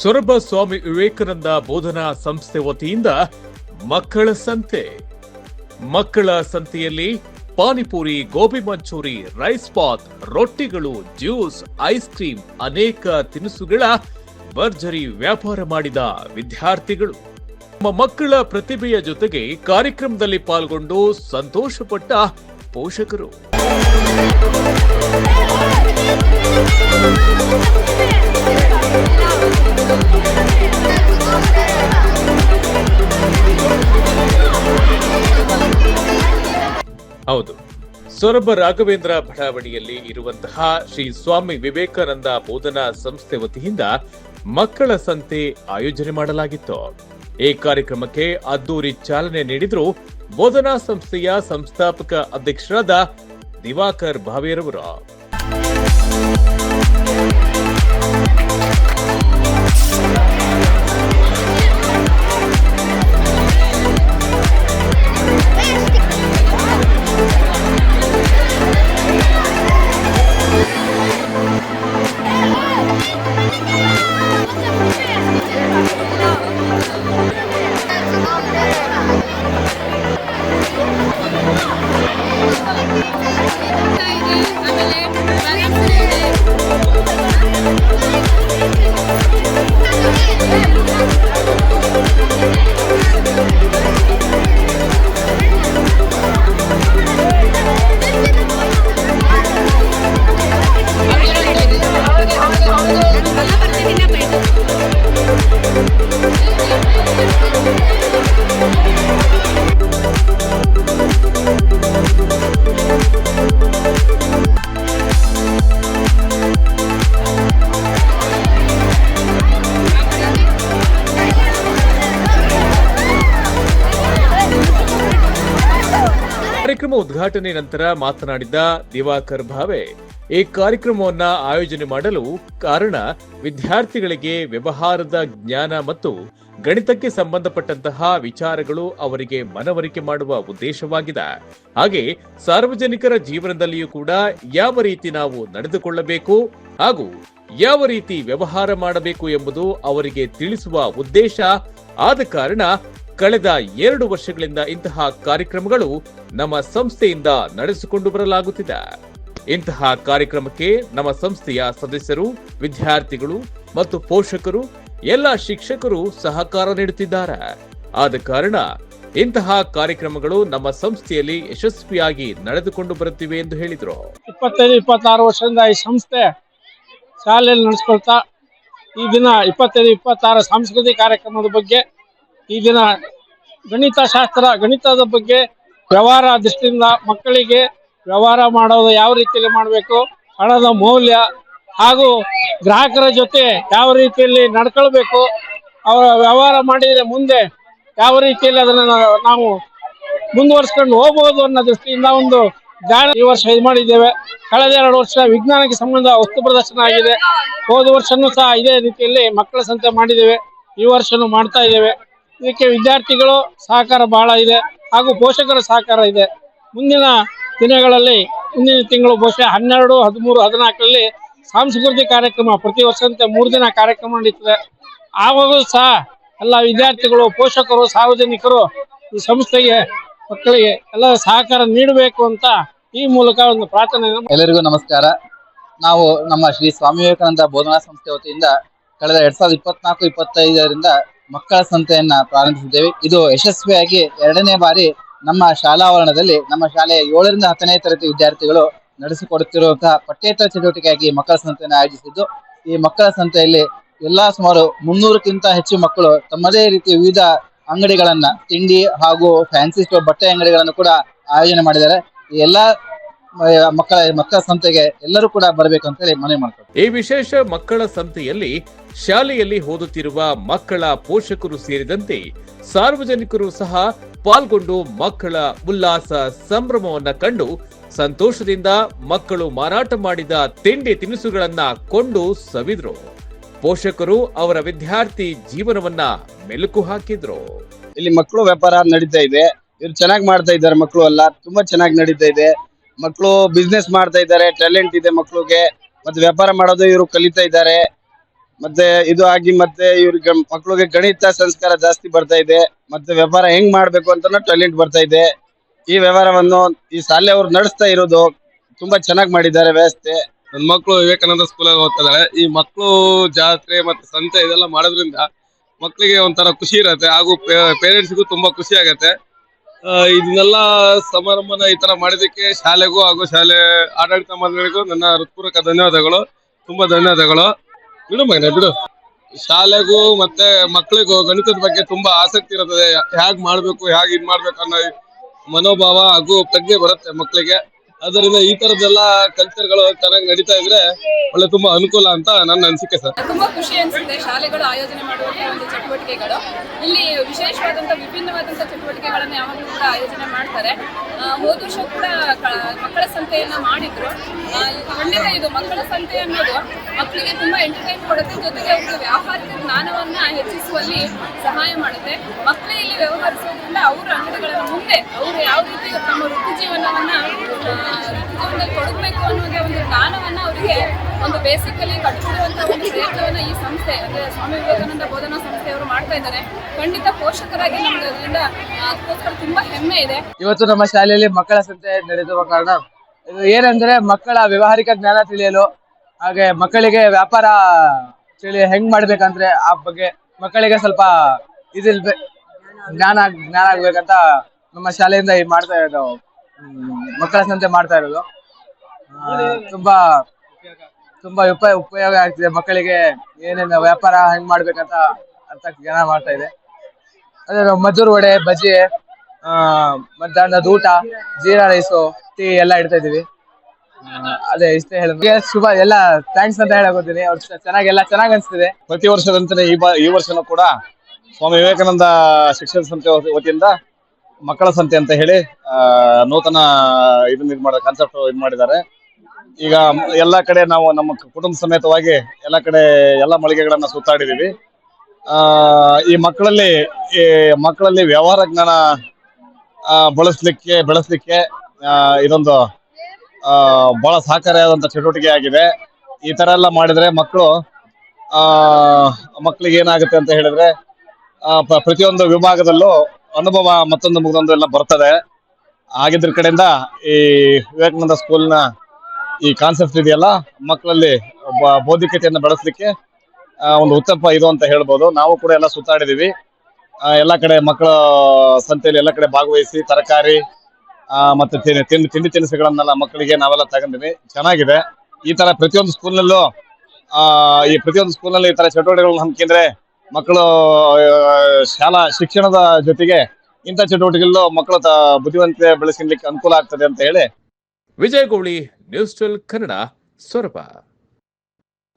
ಸೊರಬ ಸ್ವಾಮಿ ವಿವೇಕಾನಂದ ಬೋಧನಾ ಸಂಸ್ಥೆ ವತಿಯಿಂದ ಮಕ್ಕಳ ಸಂತೆ. ಮಕ್ಕಳ ಸಂತೆಯಲ್ಲಿ ಪಾನಿಪುರಿ, ಗೋಬಿ ಮಂಚೂರಿ, ರೈಸ್ ಪಾತ್, ರೊಟ್ಟಿಗಳು, ಜ್ಯೂಸ್, ಐಸ್ ಕ್ರೀಮ್ ಅನೇಕ ತಿನಿಸುಗಳ ಭರ್ಜರಿ ವ್ಯಾಪಾರ ಮಾಡಿದ ವಿದ್ಯಾರ್ಥಿಗಳು. ನಮ್ಮ ಮಕ್ಕಳ ಪ್ರತಿಭೆಯ ಜೊತೆಗೆ ಕಾರ್ಯಕ್ರಮದಲ್ಲಿ ಪಾಲ್ಗೊಂಡು ಸಂತೋಷಪಟ್ಟ ಪೋಷಕರು. ಹೌದು. ಸೊರಬ ರಾಘವೇಂದ್ರ ಬಡಾವಣೆಯಲ್ಲಿ ಇರುವಂತಹ ಶ್ರೀ ಸ್ವಾಮಿ ವಿವೇಕಾನಂದ ಬೋಧನಾ ಸಂಸ್ಥೆ ವತಿಯಿಂದ ಮಕ್ಕಳ ಸಂತೆ ಆಯೋಜನೆ ಮಾಡಲಾಗಿತ್ತು. ಈ ಕಾರ್ಯಕ್ರಮಕ್ಕೆ ಅದ್ದೂರಿ ಚಾಲನೆ ನೀಡಿದ್ರು ಬೋಧನಾ ಸಂಸ್ಥೆಯ ಸಂಸ್ಥಾಪಕ ಅಧ್ಯಕ್ಷರಾದ ದಿವಾಕರ್ ಭಾವೇರವರು. ಕಾರ್ಯಕ್ರಮ ಉದ್ಘಾಟನೆ ನಂತರ ಮಾತನಾಡಿದ ದಿವಾಕರ್ ಭಾವೆ, ಈ ಕಾರ್ಯಕ್ರಮವನ್ನ ಆಯೋಜನೆ ಮಾಡಲು ಕಾರಣ ವಿದ್ಯಾರ್ಥಿಗಳಿಗೆ ವ್ಯವಹಾರದ ಜ್ಞಾನ ಮತ್ತು ಗಣಿತಕ್ಕೆ ಸಂಬಂಧಪಟ್ಟಂತಹ ವಿಚಾರಗಳು ಅವರಿಗೆ ಮನವರಿಕೆ ಮಾಡುವ ಉದ್ದೇಶವಾಗಿದೆ. ಹಾಗೆ ಸಾರ್ವಜನಿಕರ ಜೀವನದಲ್ಲಿಯೂ ಕೂಡ ಯಾವ ರೀತಿ ನಾವು ನಡೆದುಕೊಳ್ಳಬೇಕು ಹಾಗೂ ಯಾವ ರೀತಿ ವ್ಯವಹಾರ ಮಾಡಬೇಕು ಎಂಬುದು ಅವರಿಗೆ ತಿಳಿಸುವ ಉದ್ದೇಶ ಆದ ಕಾರಣ ಕಳೆದ ಎರಡು ವರ್ಷಗಳಿಂದ ಇಂತಹ ಕಾರ್ಯಕ್ರಮಗಳು ನಮ್ಮ ಸಂಸ್ಥೆಯಿಂದ ನಡೆಸಿಕೊಂಡು ಬರಲಾಗುತ್ತಿದೆ. ಇಂತಹ ಕಾರ್ಯಕ್ರಮಕ್ಕೆ ನಮ್ಮ ಸಂಸ್ಥೆಯ ಸದಸ್ಯರು, ವಿದ್ಯಾರ್ಥಿಗಳು ಮತ್ತು ಪೋಷಕರು, ಎಲ್ಲ ಶಿಕ್ಷಕರು ಸಹಕಾರ ನೀಡುತ್ತಿದ್ದಾರೆ. ಆದ ಕಾರಣ ಇಂತಹ ಕಾರ್ಯಕ್ರಮಗಳು ನಮ್ಮ ಸಂಸ್ಥೆಯಲ್ಲಿ ಯಶಸ್ವಿಯಾಗಿ ನಡೆದುಕೊಂಡು ಬರುತ್ತಿವೆ ಎಂದು ಹೇಳಿದರು. ಇಪ್ಪತ್ತೈದು, ಇಪ್ಪತ್ತಾರು ವರ್ಷದಿಂದ ಈ ಸಂಸ್ಥೆ ಶಾಲೆಯಲ್ಲಿ ನಡೆಸ್ಕೊಳ್ತಾ ಈ ದಿನ ಇಪ್ಪತ್ತೈದು, ಇಪ್ಪತ್ತಾರು ಸಾಂಸ್ಕೃತಿಕ ಕಾರ್ಯಕ್ರಮದ ಬಗ್ಗೆ ಈ ದಿನ ಗಣಿತ ಶಾಸ್ತ್ರ ಗಣಿತದ ಬಗ್ಗೆ ವ್ಯವಹಾರ ದೃಷ್ಟಿಯಿಂದ ಮಕ್ಕಳಿಗೆ ವ್ಯವಹಾರ ಮಾಡೋದು ಯಾವ ರೀತಿಯಲ್ಲಿ ಮಾಡಬೇಕು, ಹಣದ ಮೌಲ್ಯ ಹಾಗೂ ಗ್ರಾಹಕರ ಜೊತೆ ಯಾವ ರೀತಿಯಲ್ಲಿ ನಡ್ಕೊಳ್ಬೇಕು, ಅವರ ವ್ಯವಹಾರ ಮಾಡಿದರೆ ಮುಂದೆ ಯಾವ ರೀತಿಯಲ್ಲಿ ಅದನ್ನು ನಾವು ಮುಂದುವರ್ಸ್ಕೊಂಡು ಹೋಗಬಹುದು ಅನ್ನೋ ದೃಷ್ಟಿಯಿಂದ ಒಂದು ಜ್ಞಾನ ಈ ವರ್ಷ ಇದು ಮಾಡಿದ್ದೇವೆ. ಕಳೆದ ಎರಡು ವರ್ಷ ವಿಜ್ಞಾನಕ್ಕೆ ಸಂಬಂಧ ವಸ್ತು ಪ್ರದರ್ಶನ ಆಗಿದೆ. ಹೋದ ವರ್ಷನೂ ಸಹ ಇದೇ ರೀತಿಯಲ್ಲಿ ಮಕ್ಕಳ ಸಂತೆ ಮಾಡಿದ್ದೇವೆ. ಈ ವರ್ಷನೂ ಮಾಡ್ತಾ ಇದ್ದೇವೆ. ಇದಕ್ಕೆ ವಿದ್ಯಾರ್ಥಿಗಳು ಸಹಕಾರ ಬಹಳ ಇದೆ ಹಾಗೂ ಪೋಷಕರ ಸಹಕಾರ ಇದೆ. ಮುಂದಿನ ದಿನಗಳಲ್ಲಿ, ಮುಂದಿನ ತಿಂಗಳು ಬಹುಶಃ ಹನ್ನೆರಡು, ಹದಿಮೂರು, ಹದಿನಾಲ್ಕರಲ್ಲಿ ಸಾಂಸ್ಕೃತಿಕ ಕಾರ್ಯಕ್ರಮ ಪ್ರತಿ ವರ್ಷದಂತೆ ಮೂರು ದಿನ ಕಾರ್ಯಕ್ರಮ ನಡೀತದೆ. ಆವಾಗಲೂ ಸಹ ಎಲ್ಲ ವಿದ್ಯಾರ್ಥಿಗಳು, ಪೋಷಕರು, ಸಾರ್ವಜನಿಕರು ಈ ಸಂಸ್ಥೆಗೆ ಮಕ್ಕಳಿಗೆ ಎಲ್ಲ ಸಹಕಾರ ನೀಡಬೇಕು ಅಂತ ಈ ಮೂಲಕ ಒಂದು ಪ್ರಾರ್ಥನೆ ಎಲ್ಲರಿಗೂ ನಮಸ್ಕಾರ. ನಾವು ನಮ್ಮ ಶ್ರೀ ಸ್ವಾಮಿ ವಿವೇಕಾನಂದ ಬೋಧನಾ ಸಂಸ್ಥೆ ವತಿಯಿಂದ ಕಳೆದ ಎರಡ್ ಸಾವಿರದ ಇಪ್ಪತ್ನಾಲ್ಕು, ಇಪ್ಪತ್ತೈದರಿಂದ ಮಕ್ಕಳ ಸಂತೆಯನ್ನ ಪ್ರಾರಂಭಿಸಿದ್ದೇವೆ. ಇದು ಯಶಸ್ವಿಯಾಗಿ ಎರಡನೇ ಬಾರಿ ನಮ್ಮ ಶಾಲಾವರಣದಲ್ಲಿ ನಮ್ಮ ಶಾಲೆಯ ಏಳರಿಂದ ಹತ್ತನೇ ತರಗತಿ ವಿದ್ಯಾರ್ಥಿಗಳು ನಡೆಸಿಕೊಡುತ್ತಿರುವಂತಹ ಪಠ್ಯೇತರ ಚಟುವಟಿಕೆಯಾಗಿ ಮಕ್ಕಳ ಸಂತೆಯನ್ನು ಆಯೋಜಿಸಿದ್ದು, ಈ ಮಕ್ಕಳ ಸಂತೆಯಲ್ಲಿ ಎಲ್ಲಾ ಸುಮಾರು ಮುನ್ನೂರಕ್ಕಿಂತ ಹೆಚ್ಚು ಮಕ್ಕಳು ತಮ್ಮದೇ ರೀತಿ ವಿವಿಧ ಅಂಗಡಿಗಳನ್ನ, ತಿಂಡಿ ಹಾಗೂ ಫ್ಯಾನ್ಸಿ ಸ್ಟೋರ್ ಬಟ್ಟೆ ಅಂಗಡಿಗಳನ್ನು ಕೂಡ ಆಯೋಜನೆ ಮಾಡಿದ್ದಾರೆ. ಈ ಎಲ್ಲಾ ಮಕ್ಕಳ ಮಕ್ಕಳ ಸಂತೆಗೆ ಎಲ್ಲರೂ ಕೂಡ ಬರಬೇಕು ಅಂತ ಹೇಳಿ ಮನವಿ ಮಾಡ್ತಾರೆ ಈ ವಿಶೇಷ ಮಕ್ಕಳ ಸಂತೆಯಲ್ಲಿ ಶಾಲೆಯಲ್ಲಿ ಓದುತ್ತಿರುವ ಮಕ್ಕಳ ಪೋಷಕರು ಸೇರಿದಂತೆ ಸಾರ್ವಜನಿಕರು ಸಹ ಪಾಲ್ಗೊಂಡು ಮಕ್ಕಳ ಉಲ್ಲಾಸ ಸಂಭ್ರಮವನ್ನ ಕಂಡು ಸಂತೋಷದಿಂದ ಮಕ್ಕಳು ಮಾರಾಟ ಮಾಡಿದ ತಿಂಡಿ ತಿನಿಸುಗಳನ್ನ ಕೊಂಡು ಸವಿದ್ರು. ಪೋಷಕರು ಅವರ ವಿದ್ಯಾರ್ಥಿ ಜೀವನವನ್ನ ಮೆಲುಕು ಹಾಕಿದ್ರು. ಇಲ್ಲಿ ಮಕ್ಕಳು ವ್ಯಾಪಾರ ನಡೀತಾ ಇದೆ. ಇವ್ರು ಚೆನ್ನಾಗಿ ಮಾಡ್ತಾ ಇದ್ದಾರೆ ಮಕ್ಕಳು ಎಲ್ಲ. ತುಂಬಾ ಚೆನ್ನಾಗಿ ನಡೀತಾ ಇದೆ. ಮಕ್ಕಳು ಬಿಸ್ನೆಸ್ ಮಾಡ್ತಾ ಇದ್ದಾರೆ ಟ್ಯಾಲೆಂಟ್ ಇದೆ ಮಕ್ಕಳಿಗೆ ಮತ್ತೆ ವ್ಯಾಪಾರ ಮಾಡೋದು ಇವರು ಕಲಿತಾ ಇದ್ದಾರೆ. ಮತ್ತೆ ಇದು ಆಗಿ ಮತ್ತೆ ಇವ್ರಿಗೆ ಮಕ್ಕಳಿಗೆ ಗಣಿತ, ಸಂಸ್ಕಾರ ಜಾಸ್ತಿ ಬರ್ತಾ ಇದೆ. ಮತ್ತೆ ವ್ಯಾಪಾರ ಹೆಂಗ್ ಮಾಡ್ಬೇಕು ಅಂತ ಟ್ಯಾಲೆಂಟ್ ಬರ್ತಾ ಇದೆ. ಈ ವ್ಯವಹಾರವನ್ನು, ಈ ಶಾಲೆ ಅವ್ರು ನಡೆಸ್ತಾ ಇರೋದು ತುಂಬಾ ಚೆನ್ನಾಗಿ ಮಾಡಿದ್ದಾರೆ ವ್ಯವಸ್ಥೆ. ನನ್ನ ಮಕ್ಕಳು ವಿವೇಕಾನಂದ ಸ್ಕೂಲಲ್ಲಿ ಓದ್ತಿದ್ದಾರೆ ಈ ಮಕ್ಕಳು ಜಾತ್ರೆ ಮತ್ತೆ ಸಂತೆ ಇದೆಲ್ಲ ಮಾಡೋದ್ರಿಂದ ಮಕ್ಕಳಿಗೆ ಒಂಥರ ಖುಷಿ ಇರತ್ತೆ. ಹಾಗೂ ಪೇರೆಂಟ್ಸ್ಗೂ ತುಂಬಾ ಖುಷಿ ಆಗತ್ತೆ. ಇದನ್ನೆಲ್ಲ ಸಮಾರಂಭನ ಈ ತರ ಮಾಡಿದಕ್ಕೆ ಶಾಲೆಗೂ ಹಾಗೂ ಶಾಲೆ ಆಡಳಿತ ಮಂಡಳಿಗೂ ನನ್ನ ಹೃತ್ಪೂರ್ವಕ ಧನ್ಯವಾದಗಳು. ತುಂಬಾ ಧನ್ಯವಾದಗಳು. ಬಿಡು ಮಗನೇ, ಬಿಡು. ಶಾಲೆಗೂ ಮತ್ತೆ ಮಕ್ಕಳಿಗೂ ಗಣಿತದ ಬಗ್ಗೆ ತುಂಬಾ ಆಸಕ್ತಿ ಇರುತ್ತದೆ ಹೇಗ್ ಮಾಡ್ಬೇಕು ಹೇಗ್ ಇದ್ ಮಾಡ್ಬೇಕು ಅನ್ನೋ ಮನೋಭಾವ ಹಾಗೂ ಪ್ರಜ್ಞೆ ಬರುತ್ತೆ ಮಕ್ಕಳಿಗೆ. ಅದರಿಂದ ಈ ತರದ್ದೆಲ್ಲ ಕಲ್ಚರ್ಗಳು ಚೆನ್ನಾಗಿ ನಡೀತಾ ಇದ್ರೆ ಒಳ್ಳೆ ತುಂಬಾ ಅನುಕೂಲ ಅಂತ ನನ್ನ ಅನಿಸಿಕೆ ಸರ್. ತುಂಬಾ ಖುಷಿ ಅನ್ಸುತ್ತೆ ಶಾಲೆಗಳು ಆಯೋಜನೆ ಮಾಡುವಂತಹ ಒಂದು ಚಟುವಟಿಕೆಗಳು. ಇಲ್ಲಿ ವಿಶೇಷವಾದಂತಹ ವಿಭಿನ್ನವಾದಂತಹ ಚಟುವಟಿಕೆಗಳನ್ನ ಯಾವಾಗಲೂ ಕೂಡ ಆಯೋಜನೆ ಮಾಡ್ತಾರೆ. ಹೋದ ವರ್ಷ ಕೂಡ ಮಕ್ಕಳ ಸಂತೆಯನ್ನ ಮಾಡಿದ್ರು. ಖಂಡಿತ ಇದು. ಮಕ್ಕಳ ಸಂತೆ ಅನ್ನೋದು ಮಕ್ಕಳಿಗೆ ತುಂಬಾ ಎಂಟರ್ಟೈನ್ ಕೊಡುತ್ತೆ. ಜೊತೆಗೆ ಅವರ ವ್ಯಾವಹಾರಿಕ ಜ್ಞಾನವನ್ನ ಹೆಚ್ಚಿಸುವಲ್ಲಿ ಸಹಾಯ ಮಾಡುತ್ತೆ. ಮಕ್ಕಳು ಇಲ್ಲಿ ವ್ಯವಹರಿಸೋದ್ರಿಂದ ಅವರ ಅಂಗಡಿಗಳ ಮುಂದೆ ಅವರು ಯಾವ ರೀತಿ ತಮ್ಮ ವೃತ್ತಿ ಜೀವನವನ್ನ ಜೀವನದಲ್ಲಿ ಕೊಡಬೇಕು ಅನ್ನೋದೇ ಒಂದು ಜ್ಞಾನವನ್ನು ಅವರಿಗೆ ಒಂದು ಬೇಸಿಕಲಿ ಕಟ್ಟಿಕೊಡುವಂತ ಒಂದು ಪ್ರಯತ್ನವನ್ನು ಈ ಸಂಸ್ಥೆ ಅಂದ್ರೆ ಸ್ವಾಮಿ ವಿವೇಕಾನಂದ ಬೋಧನಾ ಸಂಸ್ಥೆಯವರು ಮಾಡ್ತಾ ಇದ್ದಾರೆ. ಖಂಡಿತ ಪೋಷಕರಾಗಿ ನಮ್ಗೆ ಅದರಿಂದ ಅದಕ್ಕೋಸ್ಕರ ತುಂಬಾ ಹೆಮ್ಮೆ ಇದೆ. ಇವತ್ತು ನಮ್ಮ ಶಾಲೆಯಲ್ಲಿ ಮಕ್ಕಳ ಸಂತೆ ನಡೆದಿರುವ ಕಾರಣ ಇದು ಏನಂದ್ರೆ ಮಕ್ಕಳ ವ್ಯವಹಾರಿಕ ಜ್ಞಾನ ತಿಳಿಯಲು ಹಾಗೆ ಮಕ್ಕಳಿಗೆ ವ್ಯಾಪಾರ ತಿಳಿ ಹೆಂಗ್ ಮಾಡ್ಬೇಕಂದ್ರೆ ಆ ಬಗ್ಗೆ ಮಕ್ಕಳಿಗೆ ಸ್ವಲ್ಪ ಇದಿಲ್ಬೇಕು ಜ್ಞಾನ ಜ್ಞಾನ ಆಗ್ಬೇಕಂತ ನಮ್ಮ ಶಾಲೆಯಿಂದ ಮಾಡ್ತಾ ಹ್ಮ್, ಮಕ್ಕಳ ಸಂತೆ ಮಾಡ್ತಾ ಇರೋದು. ತುಂಬಾ ತುಂಬಾ ಉಪ, ಉಪಯೋಗ ಆಗ್ತಿದೆ ಮಕ್ಕಳಿಗೆ. ಏನೇನು ವ್ಯಾಪಾರ ಹೆಂಗ್ ಮಾಡ್ಬೇಕಂತ ಅಂತ ಜ್ಞಾನ ಮಾಡ್ತಾ ಇದೆ. ಅದೇ ನಾವು ವಡೆ, ಬಜ್ಜಿ, ಆ, ಮಧ್ಯಾಹ್ನದ ಊಟ, ಜೀರಾ ರೈಸು, ಟೀ ಎಲ್ಲ ಇಡ್ತಾ ಇದೀವಿ ಅದೇ ಇಷ್ಟೇ ಹೇಳೋದು. ಶುಭ, ಎಲ್ಲ ಥ್ಯಾಂಕ್ಸ್ ಅಂತ ಹೇಳಕೋತೀನಿ ಚೆನ್ನಾಗಿ ಎಲ್ಲ ಚೆನ್ನಾಗಿ ಅನ್ಸ್ತಿದೆ. ಪ್ರತಿ ವರ್ಷದಂತೆ ಈ ಬಾ, ಈ ವರ್ಷನೂ ಕೂಡ ಸ್ವಾಮಿ ವಿವೇಕಾನಂದ ಶಿಕ್ಷಣ ಸಂಸ್ಥೆ ವತಿ- ವತಿಯಿಂದ ಮಕ್ಕಳ ಸಂತೆ ಅಂತ ಹೇಳಿ ನೂತನ ಇದನ್ನ ಇದು ಮಾಡಿದ ಕಾನ್ಸೆಪ್ಟ್ ಇದು ಮಾಡಿದ್ದಾರೆ. ಈಗ ಎಲ್ಲ ಕಡೆ ನಾವು ನಮ್ಮ ಕುಟುಂಬ ಸಮೇತವಾಗಿ ಎಲ್ಲ ಕಡೆ ಎಲ್ಲ ಮಳಿಗೆಗಳನ್ನ ಸುತ್ತಾಡಿದೀವಿ. ಆ ಈ ಮಕ್ಕಳಲ್ಲಿ ಈ ಮಕ್ಕಳಲ್ಲಿ ವ್ಯವಹಾರ ಜ್ಞಾನ ಬಳಸ್ಲಿಕ್ಕೆ ಬೆಳೆಸ್ಲಿಕ್ಕೆ ಇದೊಂದು ಆ, ಬಹಳ ಸಹಕಾರಿಯಾದಂತ ಚಟುವಟಿಕೆ ಆಗಿದೆ. ಈ ತರ ಎಲ್ಲ ಮಾಡಿದ್ರೆ ಮಕ್ಕಳು ಆ ಮಕ್ಕಳಿಗೆ ಏನಾಗುತ್ತೆ ಅಂತ ಹೇಳಿದ್ರೆ ಪ್ರತಿಯೊಂದು ವಿಭಾಗದಲ್ಲೂ ಅನುಭವ ಮತ್ತೊಂದು ಮುಗಿದೊಂದು ಎಲ್ಲ ಬರ್ತದೆ. ಆಗಿದ್ರ ಕಡೆಯಿಂದ ಈ ವಿವೇಕಾನಂದ ಸ್ಕೂಲ್ನ ಈ ಕಾನ್ಸೆಪ್ಟ್ ಇದೆಯಲ್ಲ, ಮಕ್ಕಳಲ್ಲಿ ಬೌದ್ಧಿಕತೆಯನ್ನು ಬೆಳೆಸಲಿಕ್ಕೆ ಒಂದು ಉತ್ತಪ್ಪ ಇದು ಅಂತ ಹೇಳ್ಬೋದು. ನಾವು ಕೂಡ ಎಲ್ಲ ಸುತ್ತಾಡಿದೀವಿ. ಎಲ್ಲ ಕಡೆ ಮಕ್ಕಳ ಸಂತೆಯಲ್ಲಿ ಎಲ್ಲ ಕಡೆ ಭಾಗವಹಿಸಿ, ತರಕಾರಿ ಮತ್ತು ತಿಂಡಿ ತಿಂಡಿ ತಿನಿಸುಗಳನ್ನೆಲ್ಲ ಮಕ್ಕಳಿಗೆ ನಾವೆಲ್ಲ ತಗೊಂಡಿವಿ. ಚೆನ್ನಾಗಿದೆ. ಈ ತರ ಪ್ರತಿಯೊಂದು ಸ್ಕೂಲ್ನಲ್ಲೂ ಈ ಪ್ರತಿಯೊಂದು ಸ್ಕೂಲ್ನಲ್ಲಿ ಈ ತರ ಚಟುವಟಿಕೆಗಳನ್ನ ಹಮ್ಮಿಕೊಂಡ್ರೆ ಮಕ್ಕಳು ಶಾಲಾ ಶಿಕ್ಷಣದ ಜೊತೆಗೆ ಇಂಥ ಚಟುವಟಿಕೆಗಳು ಮಕ್ಕಳ ಬುದ್ಧಿವಂತಿಕೆ ಬೆಳೆಸಲಿಕ್ಕೆ ಅನುಕೂಲ ಆಗ್ತದೆ ಅಂತ ಹೇಳಿ. Vijay Gouli, news twelve Kannada, Soraba.